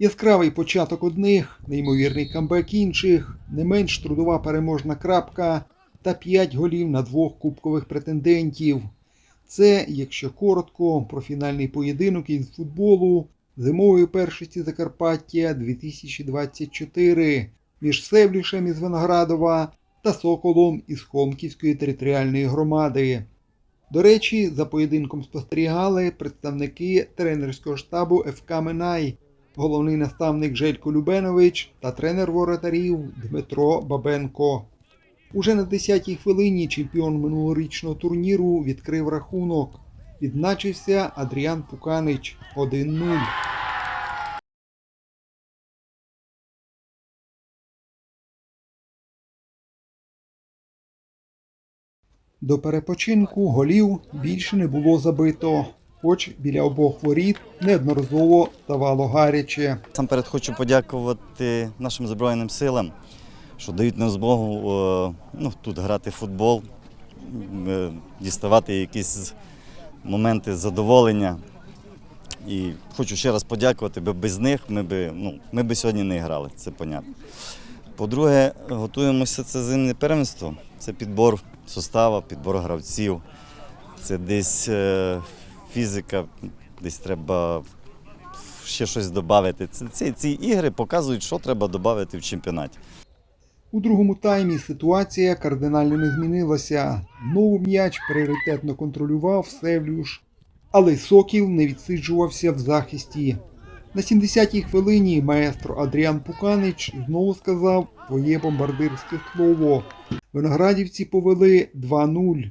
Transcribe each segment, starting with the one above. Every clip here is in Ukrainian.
Яскравий початок одних, неймовірний камбек інших, не менш трудова переможна крапка та 5 голів на двох кубкових претендентів. Це, якщо коротко, про фінальний поєдинок із футболу зимової першості Закарпаття 2024 між Севлішем із Виноградова та Соколом із Холмківської територіальної громади. До речі, за поєдинком спостерігали представники тренерського штабу ФК Минай, головний наставник Желько Любенович та тренер воротарів Дмитро Бабенко. Уже на 10-й хвилині чемпіон минулорічного турніру відкрив рахунок. Відзначився Адріан Пуканич 1-0. До перепочинку голів більше не було забито, хоч біля обох воріт неодноразово ставало гаряче. Насамперед хочу подякувати нашим Збройним силам, що дають нам змогу е, ну, тут грати в футбол, е, діставати якісь моменти задоволення. І хочу ще раз подякувати, бо без них ми би, ну, ми би сьогодні не грали, це понятно. По-друге, готуємося це зимне первенство. Це підбор состава, підбор гравців. Це десь е, фізика, десь треба ще щось додати. Ці, ці ігри показують, що треба додати в чемпіонаті. У другому таймі ситуація кардинально не змінилася. Знову м'яч пріоритетно контролював Севлюш, але Сокіл не відсиджувався в захисті. На 70-й хвилині маестро Адріан Пуканич знову сказав своє бомбардирське слово. Виноградівці повели 2-0.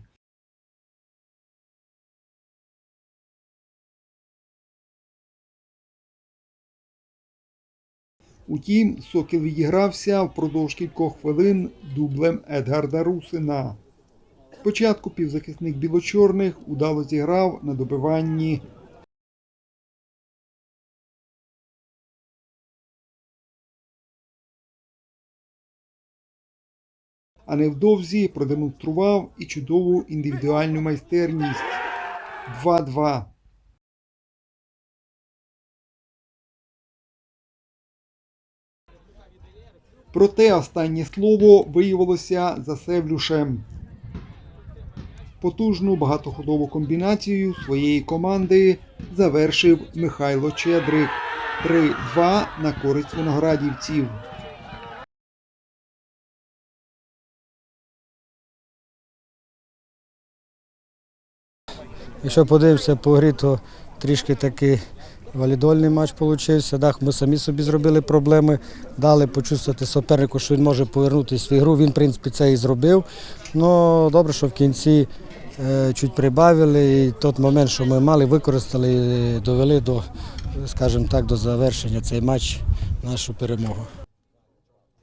Утім, Сокіл відігрався впродовж кількох хвилин дублем Едгарда Русина. Спочатку півзахисник білочорних удало зіграв на добиванні а невдовзі продемонстрував і чудову індивідуальну майстерність. 2-2. Проте останнє слово виявилося за Севлюшем. Потужну багатоходову комбінацію своєї команди завершив Михайло Чедрик. 3-2 на користь виноградівців. Якщо подивимося по грі, то трішки такий валідольний матч вийшов. Так, ми самі собі зробили проблеми, дали почувствувати супернику, що він може повернутися в ігру. Він, в принципі, це і зробив. Ну, добре, що в кінці е, чуть прибавили. І той момент, що ми мали, використали і довели до, скажімо так, до завершення цей матч, нашу перемогу.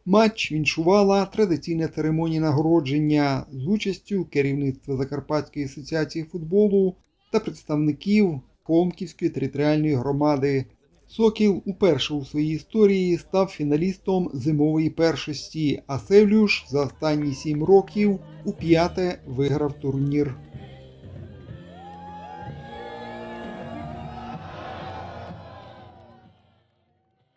Матч віншувала традиційна церемонія нагородження з участю керівництва Закарпатської асоціації футболу та представників Холмківської територіальної громади. Сокіл уперше у своїй історії став фіналістом зимової першості, а Севлюш за останні сім років у п'яте виграв турнір.